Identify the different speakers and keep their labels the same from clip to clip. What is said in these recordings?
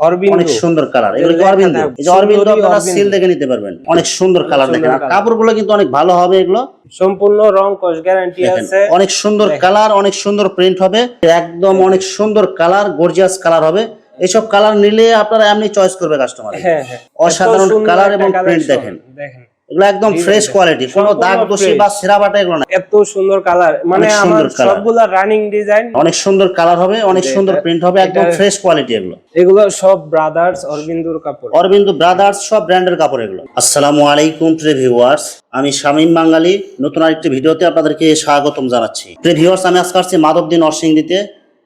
Speaker 1: অনেক সুন্দর কালার এগুলো অরবিন্দ? এই যে অরবিন্দ আপনারা সিল দেখে নিতে পারবেন। অনেক সুন্দর কালার দেখেন। আর কাপড়গুলো কিন্তু অনেক ভালো হবে এগুলো।
Speaker 2: সম্পূর্ণ রং কস গ্যারান্টি আছে।
Speaker 1: অনেক সুন্দর কালার অনেক সুন্দর প্রিন্ট হবে। একদম অনেক সুন্দর কালার গর্জিয়াস কালার হবে। এসব কালার নিলে আপনারা এমনি চয়েস করবে কাস্টমার
Speaker 2: হ্যাঁ হ্যাঁ।
Speaker 1: অসাধারণ কালার এবং প্রিন্ট দেখেন।
Speaker 2: দেখেন।
Speaker 1: এগুলো একদম ফ্রেশ কোয়ালিটি কোনো দাগ দোষী বা সেরা বাটা এগুলো না।
Speaker 2: এত সুন্দর কালার মানে আমার
Speaker 1: সুন্দর
Speaker 2: রানিং ডিজাইন
Speaker 1: অনেক সুন্দর কালার হবে অনেক সুন্দর প্রিন্ট হবে একদম ফ্রেশ কোয়ালিটি এগুলো।
Speaker 2: এগুলো সব ব্রাদার্স অরবিন্দুর কাপড়।
Speaker 1: অরবিন্দু ব্রাদার্স সব ব্র্যান্ডের কাপড় এগুলো। আসসালামু আলাইকুম প্রিয় ভিউয়ার্স আমি শামীম বাঙালি নতুন আরেকটি ভিডিওতে আপনাদেরকে স্বাগতম জানাচ্ছি। প্রিয় ভিউয়ার্স আমি আজকে আসছি মাধবদী নরসিংদীতে।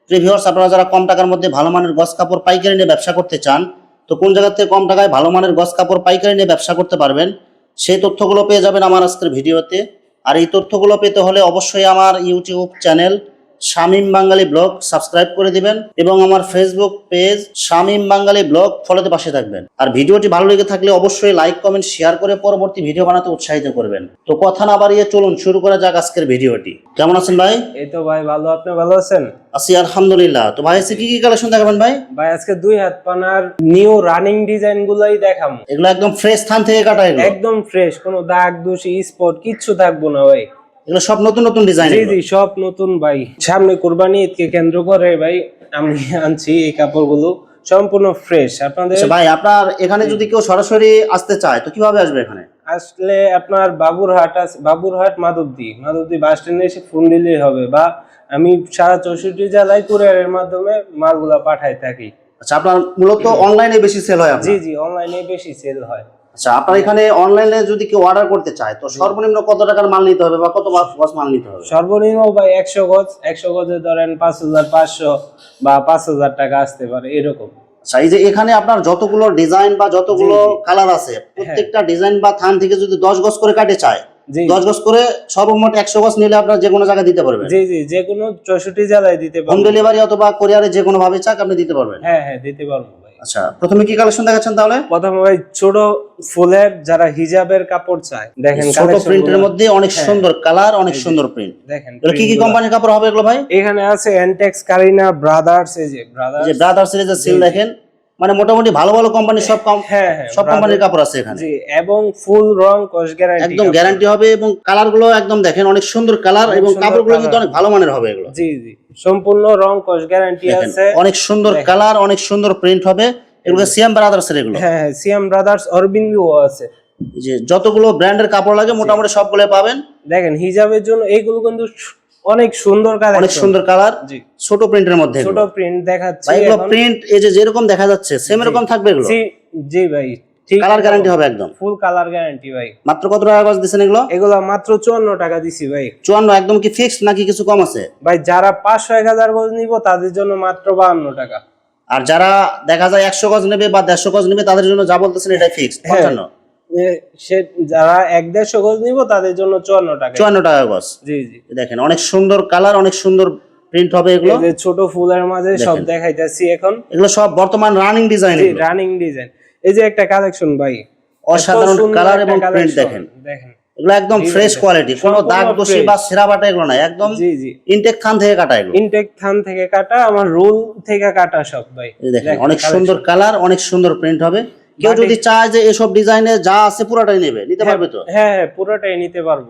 Speaker 1: প্রিয় ভিউয়ার্স আপনারা যারা কম টাকার মধ্যে ভালো মানের গস কাপড় পাইকারি নিয়ে ব্যবসা করতে চান তো কোন জায়গা থেকে কম টাকায় ভালো মানের গস কাপড় পাইকারি নিয়ে ব্যবসা করতে পারবেন? সেই তথ্যগুলো পেয়ে যাবেন আমার আজকের ভিডিওতে। আর এই তথ্যগুলো পেতে হলে অবশ্যই আমার YouTube channel Shamim Bangali blog subscribe করে দিবেন এবং আমার Facebook page Shamim Bangali blog ফলোতে পাশে থাকবেন। আর ভিডিওটি ভালো লেগে থাকলে অবশ্যই লাইক কমেন্ট শেয়ার করে পরবর্তী ভিডিও বানাতে উৎসাহিত করবেন। তো কথা না বাড়িয়ে চলুন শুরু করা যাক আজকের ভিডিওটি। কেমন আছেন ভাই?
Speaker 2: এই তো ভাই ভালো। আপনি ভালো আছেন?
Speaker 1: আছি আলহামদুলিল্লাহ। তো ভাই আজকে কি কি কালেকশন দেখাবেন ভাই?
Speaker 2: ভাই আজকে দুই হাত পানার নিউ রানিং ডিজাইন গুলাই দেখাম
Speaker 1: এগুলো একদম ফ্রেশ থান থেকে কাটা
Speaker 2: একদম ফ্রেশ কোনো দাগ দোষী স্পট কিচ্ছু থাকব না ভাই।
Speaker 1: এগুলো সব নতুন নতুন ডিজাইন
Speaker 2: জি জি সব নতুন ভাই। সামনে কোরবানি ঈদকে কেন্দ্র করে ভাই আমি আনছি এই কাপড়গুলো। সম্পূর্ণ ফ্রেশ আপনাদের
Speaker 1: আচ্ছা ভাই আপনার এখানে যদি কেউ সরাসরি আসতে চায় তো কীভাবে আসবে এখানে?
Speaker 2: আসলে আপনার বাবুরহাট আছে বাবুরহাট মাধবদী। মাধবদী বাস স্ট্যান্ডে এসে ফোন দিলেই হবে বা আমি সারা চৌষট্টি জেলায় কুরিয়ারের মাধ্যমে মালগুলা পাঠাই থাকি।
Speaker 1: আচ্ছা আপনার মূলত অনলাইনে বেশি সেল হয়
Speaker 2: জি জি অনলাইনে বেশি সেল হয়।
Speaker 1: আচ্ছা আপনার এখানে অনলাইনে যদি কেউ অর্ডার করতে চায় তো সর্বনিম্ন কত টাকার মাল নিতে হবে বা কত গজ মাল নিতে হবে?
Speaker 2: সর্বনিম্ন ভাই একশো গজ একশো গজে ধরেন পাঁচ হাজার পাঁচশো বা পাঁচ হাজার টাকা আসতে পারে এরকম।
Speaker 1: আচ্ছা এই যে এখানে আপনার যতগুলো ডিজাইন বা যতগুলো। কালার আছে প্রত্যেকটা ডিজাইন বা থান থেকে যদি দশ গজ করে কাটে চায় দশ গজ করে সর্বমোট একশো গজ নিলে আপনার যে কোনো জায়গায় দিতে পারবেন?
Speaker 2: জি জি যে কোনো চৌষট্টি জেলায় দিতে
Speaker 1: হোম ডেলিভারি অথবা কোরিয়ারে যে কোনো ভাবে চাক আপনি দিতে পারবেন?
Speaker 2: হ্যাঁ হ্যাঁ দিতে পারব। ভাই
Speaker 1: আচ্ছা প্রথমে কি কালেকশন দেখাচ্ছেন তাহলে?
Speaker 2: প্রথমে ভাই ছোট ফুলের যারা হিজাবের কাপড় চায় দেখেন
Speaker 1: ছোট প্রিন্টের মধ্যে অনেক
Speaker 2: হ্যাঁ।
Speaker 1: সুন্দর কালার অনেক সুন্দর প্রিন্ট
Speaker 2: দেখেন
Speaker 1: কি কি কোম্পানির কাপড় হবে এগুলো ভাই?
Speaker 2: এখানে আছে এনটেক্স কারিনা ব্রাদার্স এই যে ব্রাদার্স
Speaker 1: যে ব্রাদার সিরিজের সিল দেখেন মানে মোটামুটি ভালো ভালো কোম্পানির সব কম
Speaker 2: হ্যাঁ হ্যাঁ
Speaker 1: সব কোম্পানির কাপড় আছে এখানে।
Speaker 2: জি এবং ফুল রং কস গ্যারান্টি
Speaker 1: একদম গ্যারান্টি হবে এবং কালারগুলো একদম দেখেন অনেক সুন্দর কালার এবং
Speaker 2: সুন্দর
Speaker 1: কাপড়গুলো কিন্তু অনেক ভালো মানের হবে এগুলো।
Speaker 2: জি জি। সম্পূর্ণ রং কস গ্যারান্টি আছে।
Speaker 1: অনেক সুন্দর কালার অনেক সুন্দর প্রিন্ট হবে। এগুলো সিএম ব্রাদার্স এর এগুলো।
Speaker 2: হ্যাঁ সিএম ব্রাদার্স অরবিন্দু আছে।
Speaker 1: যে যতগুলো ব্র্যান্ডের কাপড় লাগে মোটামুটি সবগুলো পাবেন।
Speaker 2: দেখেন হিজাবের জন্য এইগুলো কিন্তু অনেক সুন্দর
Speaker 1: কালার
Speaker 2: অনেক
Speaker 1: সুন্দর কালার
Speaker 2: জি।
Speaker 1: ছোট প্রিন্টের মধ্যে
Speaker 2: ছোট প্রিন্ট দেখাচ্ছি
Speaker 1: এগুলো প্রিন্ট এই যে যেরকম দেখা যাচ্ছে সেম এরকম থাকবে এগুলো?
Speaker 2: জি জি ভাই
Speaker 1: কালার গ্যারান্টি হবে একদম।
Speaker 2: ফুল কালার গ্যারান্টি ভাই।
Speaker 1: মাত্র কত টাকা গজ দিচ্ছেন এগুলো?
Speaker 2: এগুলো মাত্র চুয়ান্ন টাকা দিছি ভাই।
Speaker 1: চুয়ান্ন একদম কি ফিক্সড নাকি কিছু কম আছে?
Speaker 2: ভাই যারা পাঁচশো এক হাজার গজ নিব তাদের জন্য মাত্র বাহান্ন টাকা।
Speaker 1: আর যারা দেখা যায় একশো গজ নেবে বা দেড়শো গজ নেবে তাদের জন্য যা বলতেছেন এটাই ফিক্সড
Speaker 2: হ্যাঁ।
Speaker 1: পঞ্চান্ন।
Speaker 2: এ, সে যারা এক দেড়শো গজ নিব তাদের জন্য চুয়ান্ন টাকা।
Speaker 1: চুয়ান্ন টাকা গজ।
Speaker 2: জি জি।
Speaker 1: দেখেন অনেক সুন্দর কালার অনেক সুন্দর প্রিন্ট হবে এগুলো।
Speaker 2: যে ছোট ফুলের মাঝে সব। দেখাইতেছি এখন।
Speaker 1: এগুলো সব বর্তমান রানিং ডিজাইন
Speaker 2: জি রানিং ডিজাইন এই যে একটা কালেকশন ভাই
Speaker 1: অসাধারণ কালার এবং প্রিন্ট দেখেন।
Speaker 2: দেখেন।
Speaker 1: এগুলো একদম ফ্রেশ কোয়ালিটি কোনো দাগ দোষী বা সেরা বাটা এগুলো না একদম
Speaker 2: জি জি।
Speaker 1: ইনটেক থান থেকে কাটা এগুলো।
Speaker 2: ইনটেক থান থেকে কাটা আমার রোল থেকে কাটা সব ভাই।
Speaker 1: দেখেন অনেক সুন্দর কালার অনেক সুন্দর প্রিন্ট হবে। কেউ যদি চায় যে এসব ডিজাইনে যা আছে পুরোটাই নেবে নিতে পারবে তো?
Speaker 2: হ্যাঁ হ্যাঁ পুরোটাই নিতে পারব।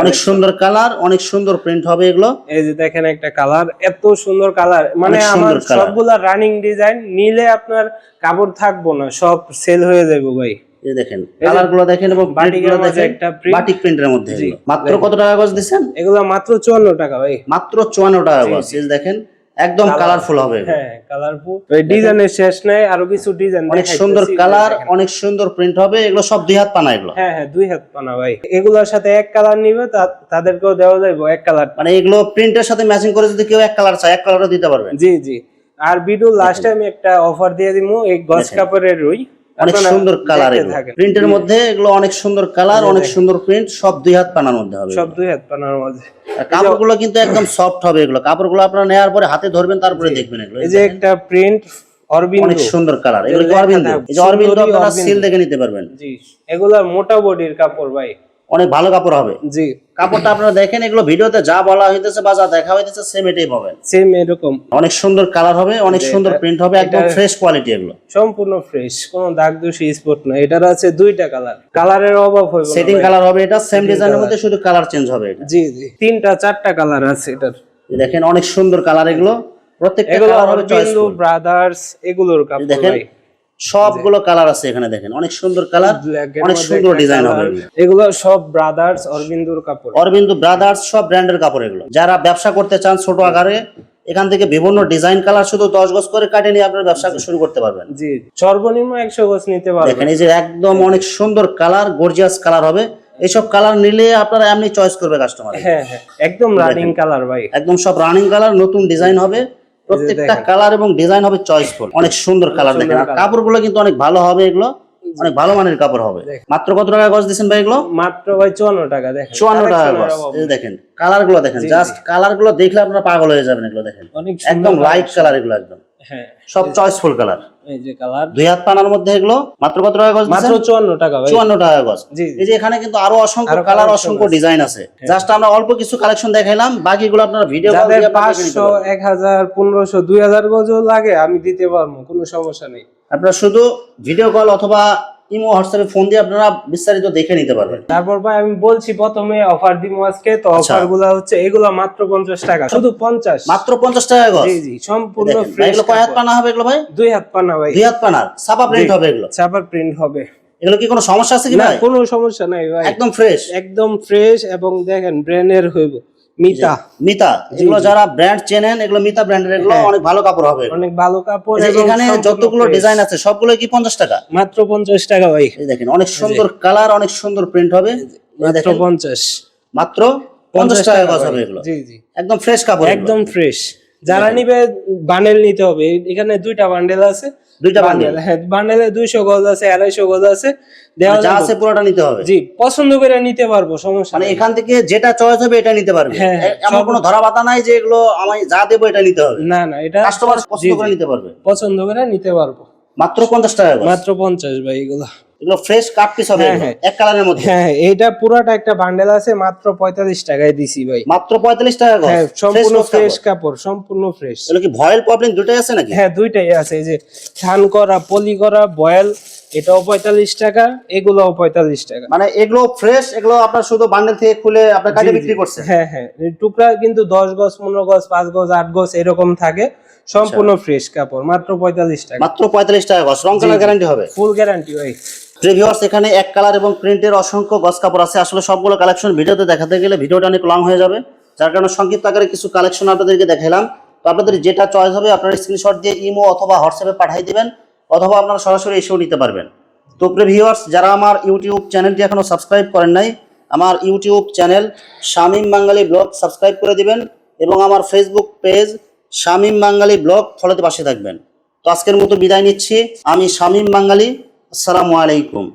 Speaker 1: অনেক সুন্দর কালার অনেক সুন্দর প্রিন্ট হবে এগুলো।
Speaker 2: এই যে দেখেন একটা কালার এত সুন্দর কালার। মানে আমার সবগুলা রানিং ডিজাইন নিলে আপনার কাপড় থাকব না সব সেল হয়ে যাবে ভাই।
Speaker 1: এই দেখেন কালারগুলো দেখেন এবং প্রিন্ট বাটিকেরগুলো
Speaker 2: মাঝে
Speaker 1: দেখেন
Speaker 2: একটা
Speaker 1: বাটিক প্রিন্টের মধ্যে মাত্র কত টাকা গজ দিচ্ছেন?
Speaker 2: এগুলা মাত্র চুয়ান্ন টাকা ভাই।
Speaker 1: মাত্র চুয়ান্ন টাকা
Speaker 2: জি,
Speaker 1: গজ এই দেখেন একদম কালারফুল হবে। এগুলো।
Speaker 2: হ্যাঁ কালারফুল ডিজাইনের শেষ নাই আরও কিছু ডিজাইন
Speaker 1: অনেক সুন্দর কালার অনেক সুন্দর প্রিন্ট হবে এগুলো সব দুই হাত পানা এগুলো।
Speaker 2: হ্যাঁ হ্যাঁ দুই হাত পানা ভাই। এগুলোর সাথে এক কালার নিবে তা- তাদেরকেও দেওয়া যাবে এক কালার
Speaker 1: মানে এগুলো প্রিন্টের সাথে ম্যাচিং করে যদি কেউ এক কালার চায় এক কালারও দিতে পারবেন
Speaker 2: জি জি। আর ভিডিও লাস্ট টাইম একটা অফার দিয়ে দিমু এই গস কাপড়ের রুই।
Speaker 1: অনেক সুন্দর কালার প্রিন্টের মধ্যে এগুলো অনেক সুন্দর কালার অনেক সুন্দর প্রিন্ট সব দুই হাত পানার মধ্যে হবে
Speaker 2: সব দুই হাত পানার
Speaker 1: মধ্যে। কাপড়গুলো কিন্তু একদম সফট হবে এগুলো। কাপড়গুলো আপনারা নেওয়ার পরে হাতে ধরবেন তারপরে দেখবেন এগুলো।
Speaker 2: এই যে একটা প্রিন্ট অরবিন্দ।
Speaker 1: অনেক সুন্দর কালার এগুলো অরবিন্দ। এই যে অরবিন্দ আপনারা সিল দেখে নিতে পারবেন।
Speaker 2: জি। এগুলো মোটা বডির কাপড় ভাই।
Speaker 1: অনেক ভালো কাপড় হবে।
Speaker 2: জি।
Speaker 1: কাপড়টা আপনারা দেখেন এগুলো ভিডিওতে যা বলা হইতেছে বা যা দেখা হইতেছে সেম এটাই পাবেন।
Speaker 2: সেম এরকম।
Speaker 1: অনেক সুন্দর কালার হবে অনেক সুন্দর প্রিন্ট হবে একদম ফ্রেশ কোয়ালিটি এগুলো।
Speaker 2: সম্পূর্ণ ফ্রেশ কোনো দাগ দোষী স্পট না এটার আছে দুইটা কালার কালারের অভাব হইব না
Speaker 1: সেটিং কালার হবে এটা সেম ডিজাইনের মধ্যে শুধু কালার চেঞ্জ হবে এটা।
Speaker 2: জি জি। তিনটা চারটা কালার আছে এটার।
Speaker 1: দেখেন অনেক সুন্দর কালার এগুলো। প্রত্যেকটা কালার হবে চয়েস
Speaker 2: ব্রাদার্স এগুলোর কাপড়
Speaker 1: দেখেন সবগুলো কালার আছে এখানে দেখেন। অনেক সুন্দর কালার অনেক সুন্দর ডিজাইন হবে এগুলো।
Speaker 2: সব ব্রাদার্স অরবিন্দুর কাপড়।
Speaker 1: অরবিন্দু ব্রাদার্স সব ব্র্যান্ডের কাপড় এগুলো। যারা ব্যবসা করতে চান ছোট আকারে এখান থেকে বিভিন্ন ডিজাইন কালার শুধু দশ গজ করে কাটে নিয়ে আপনার ব্যবসা শুরু করতে পারবেন।
Speaker 2: জি সর্বনিম্ন একশো গজ নিতে
Speaker 1: দেখেন
Speaker 2: পারবেন
Speaker 1: এই যে একদম অনেক সুন্দর কালার গর্জিয়াস কালার হবে। এইসব কালার নিলে আপনারা এমনি চয়েস করবে কাস্টমার
Speaker 2: হ্যাঁ হ্যাঁ একদম রানিং কালার ভাই।
Speaker 1: একদম সব রানিং কালার নতুন ডিজাইন হবে। প্রত্যেকটা কালার এবং ডিজাইন হবে চয়েসফুল অনেক সুন্দর কালার দেখেন। আর। কাপড়গুলো কিন্তু অনেক ভালো হবে এগুলো। অনেক ভালো মানের কাপড় হবে। মাত্র কত টাকা গজ দিচ্ছেন ভাই এগুলো?
Speaker 2: মাত্র ভাই চুয়ান্ন টাকা দেখেন।
Speaker 1: চুয়ান্ন টাকা গজ। দেখেন কালারগুলো দেখেন। জাস্ট কালারগুলো দেখলে আপনারা পাগল হয়ে যাবেন এগুলো দেখেন।
Speaker 2: অনেক
Speaker 1: একদম লাইট কালার এগুলো একদম। সব চয়েসফুল কালার
Speaker 2: এই যে কালার
Speaker 1: দুই হাত পানার মধ্যে এগুলো? মাত্র কত টাকা গজ
Speaker 2: মাত্র
Speaker 1: দিচ্ছেন
Speaker 2: চুয়ান্ন টাকা ভাই।
Speaker 1: চুয়ান্ন টাকা গজ। এই যে এখানে কিন্তু আরও অসংখ্য কালার অসংখ্য ডিজাইন আছে। জাস্ট আমরা অল্প কিছু কালেকশন দেখাইলাম বাকিগুলো আপনারা ভিডিও
Speaker 2: যাদের পাঁচশো এক হাজার পনেরোশো দুই হাজার গজও লাগে আমি দিতে পারব কোনো সমস্যা নেই।
Speaker 1: আপনারা শুধু ভিডিও কল অথবা ইমো হোয়াটসঅ্যাপে ফোন দিয়ে আপনারা বিস্তারিত দেখে নিতে পারবেন।
Speaker 2: তারপর ভাই আমি বলছি প্রথমে অফার দিব আজকে তো
Speaker 1: আচ্ছা।
Speaker 2: অফারগুলা হচ্ছে এগুলা মাত্র পঞ্চাশ টাকা শুধু পঞ্চাশ।
Speaker 1: মাত্র পঞ্চাশ টাকা গজ?
Speaker 2: জি জি সম্পূর্ণ ফ্রেশ
Speaker 1: এগুলো কয় হাত পানা হবে এগুলো ভাই?
Speaker 2: দুই হাত পানা ভাই।
Speaker 1: দুই হাত পানার ছাপা প্রিন্ট হবে এগুলো?
Speaker 2: চাপার প্রিন্ট হবে।
Speaker 1: এগুলো কি কোনো সমস্যা আছে কি ভাই?
Speaker 2: কোনো সমস্যা নাই ভাই।
Speaker 1: একদম ফ্রেশ
Speaker 2: একদম ফ্রেশ এবং দেখেন ব্র্যান্ডের হইব। মিতা।
Speaker 1: মিতা এগুলো যারা ব্র্যান্ড চেনেন এগুলো মিতা ব্র্যান্ডের এগুলো
Speaker 2: হ্যাঁ।
Speaker 1: অনেক ভালো কাপড় হবে।
Speaker 2: অনেক ভালো কাপড়
Speaker 1: এখানে যতগুলো ডিজাইন আছে সবগুলো কি পঞ্চাশ টাকা?
Speaker 2: মাত্র পঞ্চাশ টাকা ভাই।
Speaker 1: দেখেন অনেক সুন্দর কালার অনেক সুন্দর প্রিন্ট হবে।
Speaker 2: মাত্র
Speaker 1: দেখেন,
Speaker 2: পঞ্চাশ।
Speaker 1: মাত্র পঞ্চাশ টাকা গজ হবে এগুলো।
Speaker 2: জি জি।
Speaker 1: একদম ফ্রেশ কাপড়
Speaker 2: একদম ফ্রেশ যারা নিবে বান্ডেল নিতে হবে। এখানে দুইটা বান্ডেল আছে।
Speaker 1: দুইটা বান্ডেল
Speaker 2: হ্যাঁ বান্ডেলে দুইশো গজ আছে আড়াইশো গজ আছে। দেওয়া
Speaker 1: যা আছে পুরোটা নিতে হবে।
Speaker 2: জি পছন্দ করে নিতে পারব সমস্যা
Speaker 1: মানে। এখান থেকে যেটা চয়েস হবে এটা নিতে পারবে।
Speaker 2: হ্যাঁ, হ্যাঁ,
Speaker 1: এমন কোনো ধরা বাতা নাই যে এগুলো আমি যা দেবো এটা নিতে হবে।
Speaker 2: না না এটা
Speaker 1: কাস্টমার পছন্দ করে নিতে পারবে।
Speaker 2: পছন্দ করে নিতে পারব।
Speaker 1: মাত্র পঞ্চাশ টাকা
Speaker 2: মাত্র পঞ্চাশ ভাই এগুলো।
Speaker 1: এগুলো ফ্রেশ কাট পিস হবে
Speaker 2: হ্যাঁ, হ্যাঁ।
Speaker 1: এক কালারের মধ্যে।
Speaker 2: হ্যাঁ হ্যাঁ, পুরাটা একটা বান্ডেল আছে মাত্র পঁয়তাল্লিশ টাকায় দিছি ভাই।
Speaker 1: মাত্র পঁয়তাল্লিশ টাকা
Speaker 2: হ্যাঁ সম্পূর্ণ ফ্রেশ
Speaker 1: কাপড়।
Speaker 2: সম্পূর্ণ ফ্রেশ
Speaker 1: এগুলো কি ভয়েল প্রবলেম দুটাই আছে নাকি?
Speaker 2: হ্যাঁ দুইটাই আছে এই যে ধান করা পলি করা বয়েল এটাও পঁয়তাল্লিশ টাকা এগুলোও পঁয়তাল্লিশ টাকা।
Speaker 1: মানে এগুলো ফ্রেশ এগুলো আপনার শুধু বান্ডেল থেকে খুলে আপনার কাজে বিক্রি করছে
Speaker 2: হ্যাঁ হ্যাঁ টুকরা কিন্তু দশ গজ পনেরো গজ পাঁচ গজ আট গজ এরকম থাকে। সম্পূর্ণ ফ্রেশ কাপড় মাত্র পঁয়তাল্লিশ টাকা।
Speaker 1: মাত্র পঁয়তাল্লিশ টাকা গজ রং কালার গ্যারান্টি হবে?
Speaker 2: ফুল গ্যারান্টি ভাই।
Speaker 1: প্রিভিউয়ার্স এখানে এক কালার এবং প্রিন্টের অসংখ্য গস কাপড় আছে। আসলে সবগুলো কালেকশন ভিডিওতে দেখাতে গেলে ভিডিওটা অনেক লং হয়ে যাবে। যার কারণে সংক্ষিপ্ত আকারে কিছু কালেকশন আপনাদেরকে দেখাইলাম। তো আপনাদের যেটা চয়েস হবে, আপনারা স্ক্রিনশট দিয়ে ইমো অথবা হোয়াটসঅ্যাপে পাঠিয়ে দিবেন, অথবা আপনারা সরাসরি এসেও নিতে পারবেন। তো প্রিভিউয়ার্স যারা আমার ইউটিউব চ্যানেলটি এখনও সাবস্ক্রাইব করেন নাই, আমার YouTube channel Shamim Bangali blog subscribe করে দিবেন এবং আমার Facebook page Shamim Bangali blog ফলোতে পাশে থাকবেন। তো আজকের মতো বিদায় নিচ্ছি। আমি শামীম বাঙালি। আসসালামু আলাইকুম।